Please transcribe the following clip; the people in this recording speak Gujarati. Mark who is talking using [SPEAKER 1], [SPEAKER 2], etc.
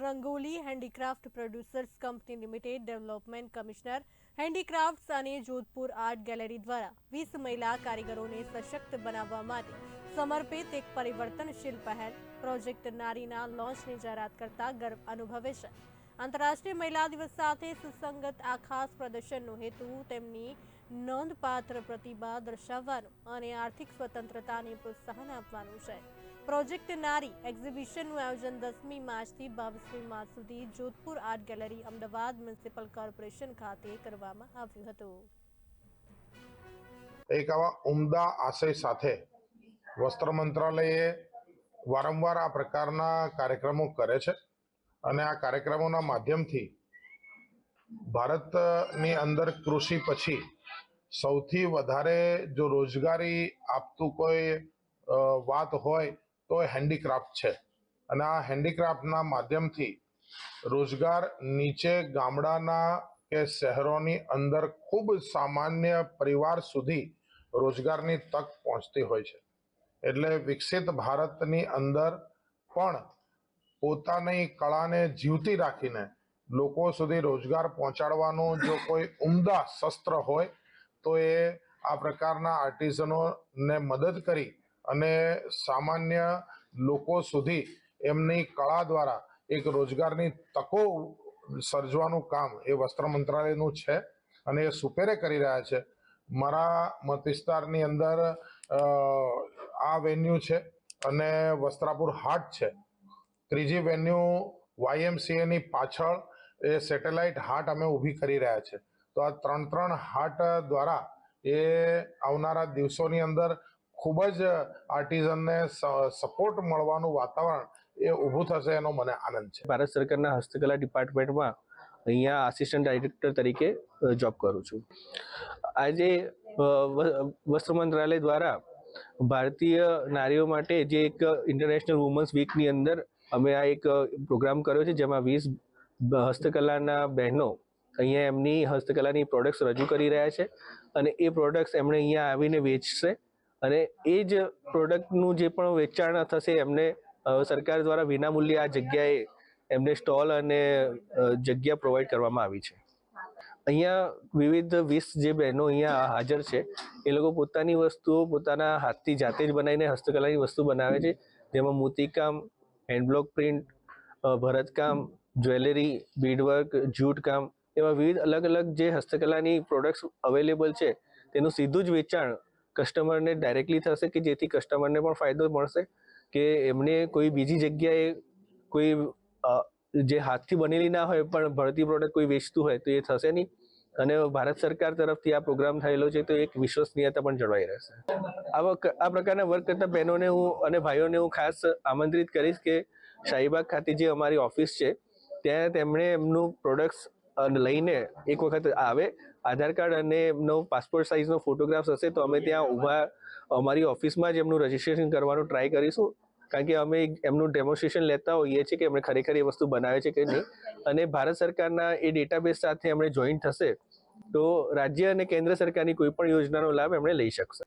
[SPEAKER 1] Rangoli handicraft producers company limited development commissioner handicrafts અને જોધપુર આર્ટ ગેલેરી દ્વારા વીસ મહિલા કારીગરોને સશક્ત બનાવવા માટે સમર્પિત એક પરિવર્તનશીલ પહેલ પ્રોજેક્ટ નારીના લોન્ચની જાહેરાત કરતા ગર્વ અનુભવે છે આંતરરાષ્ટ્રીય મહિલા દિવસ સાથે સુસંગત આ ખાસ પ્રદર્શનનો હેતુ તેમની નોંધપાત્ર પ્રતિભા દર્શાવવાનો અને આર્થિક સ્વતંત્રતાને પ્રોત્સાહન આપવાનું છે। પ્રોજેક્ટ નારી એક્ઝિબિશનનું આયોજન દસમી માર્ચથી બાવીસમી માર્ચ સુધી Jodhpur art gallery, Ahmedabad municipal corporation ખાતે કરવામાં આવ્યું હતું.
[SPEAKER 2] એક આવા ઉમદા આશય સાથે વસ્ત્ર મંત્રાલયે વારંવાર આ પ્રકારના કાર્યક્રમો કરે છે અને આ કાર્યક્રમોના માધ્યમથી ભારતની અંદર કૃષિ પછી સૌથી વધારે જો રોજગારી આપતું કોઈ વાત હોય તો એ હેન્ડીક્રાફ્ટ છે. અને આ હેન્ડીક્રાફ્ટના માધ્યમથી રોજગાર નીચે ગામડાના કે શહેરોની અંદર ખૂબ સામાન્ય પરિવાર સુધી રોજગારની તક પહોંચતી હોય છે. એટલે વિકસિત ભારતની અંદર પણ પોતાની કળાને જીવતી રાખીને લોકો સુધી રોજગાર પહોંચાડવાનું જો કોઈ ઉમદા શસ્ત્ર હોય, તો એ આ પ્રકારના આર્ટિઝનોને મદદ કરી અને સામાન્ય લોકો સુધી એમની કળા દ્વારા એક રોજગારની તકો સર્જવાનું કામ એ વસ્ત્ર મંત્રાલયનું છે અને એ સુપેરે કરી રહ્યા છે. મારા મત વિસ્તારની અંદર આ વેન્યુ છે અને વસ્ત્રાપુર હાટ છે. ત્રીજી વેન્યુ વાયએમસીએની પાછળ એ સેટેલાઇટ હાટ અમે ઊભી કરી રહ્યા છે. તો આ ત્રણ ત્રણ હાટ દ્વારા એ આવનારા દિવસોની અંદર ખૂબ જ આર્ટિઝનને સપોર્ટ મળવાનું વાતાવરણ એ ઊભું થશે એનો મને આનંદ છે.
[SPEAKER 3] ભારત સરકારના હસ્તકલા ડિપાર્ટમેન્ટમાં અહીંયા આસિસ્ટન્ટ ડાયરેક્ટર તરીકે જોબ કરું છું. આજે વસ્ત્ર મંત્રાલય દ્વારા ભારતીય નારીઓ માટે જે એક ઇન્ટરનેશનલ વુમન્સ વીકની અંદર અમે આ એક પ્રોગ્રામ કર્યો છે, જેમાં વીસ હસ્તકલાના બહેનો અહીંયા એમની હસ્તકલાની પ્રોડક્ટ્સ રજૂ કરી રહ્યા છે અને એ પ્રોડક્ટ્સ એમણે અહીંયા આવીને વેચશે. અને એ જ પ્રોડક્ટનું જે પણ વેચાણ થશે, એમને સરકાર દ્વારા વિનામૂલ્યે આ જગ્યાએ એમને સ્ટોલ અને જગ્યા પ્રોવાઈડ કરવામાં આવી છે. અહીંયા વિવિધ વીસ જે બહેનો અહીંયા હાજર છે, એ લોકો પોતાની વસ્તુઓ પોતાના હાથથી જાતે જ બનાવીને હસ્તકલાની વસ્તુ બનાવે છે. જેમાં મોતીકામ હેન્ડબ્લોક પ્રિન્ટ ભરતકામ જ્વેલરી બીડવર્ક જૂટકામ એવા વિવિધ અલગ અલગ જે હસ્તકલાની પ્રોડક્ટ્સ અવેલેબલ છે, તેનું સીધું જ વેચાણ કસ્ટમરને ડાયરેક્ટલી થશે કે જેથી કસ્ટમરને પણ ફાયદો મળશે કે એમને કોઈ બીજી જગ્યાએ કોઈ જે હાથથી બનેલી ના હોય પણ ભરતી પ્રોડક્ટ કોઈ વેચતું હોય તો એ થશે નહીં. અને ભારત સરકાર તરફથી આ પ્રોગ્રામ થયેલો છે તો એક વિશ્વસનીયતા પણ જળવાઈ રહેશે. આ પ્રકારના વર્ક કરતા બહેનોને હું અને ભાઈઓને હું ખાસ આમંત્રિત કરીશ કે શાહીબાગ ખાતે જે અમારી ઓફિસ છે, ત્યાં તેમણે એમનું પ્રોડક્ટ્સ લઈને એક વખત આવે. આધાર કાર્ડ અને એમનો પાસપોર્ટ સાઇઝનો ફોટોગ્રાફ્સ હશે તો અમે ત્યાં ઊભા અમારી ઓફિસમાં જ એમનું રજીસ્ટ્રેશન કરવાનું ટ્રાય કરીશું. કારણ કે અમે એમનું ડેમોન્સ્ટ્રેશન લેતા હોઈએ છીએ કે એમણે ખરેખર એ વસ્તુ બનાવે છે કે નહીં. અને ભારત સરકારના એ ડેટાબેઝ સાથે એમણે જોઈન્ટ થશે તો રાજ્ય અને કેન્દ્ર સરકારની કોઈ પણ યોજનાનો લાભ એમણે લઈ શકશે.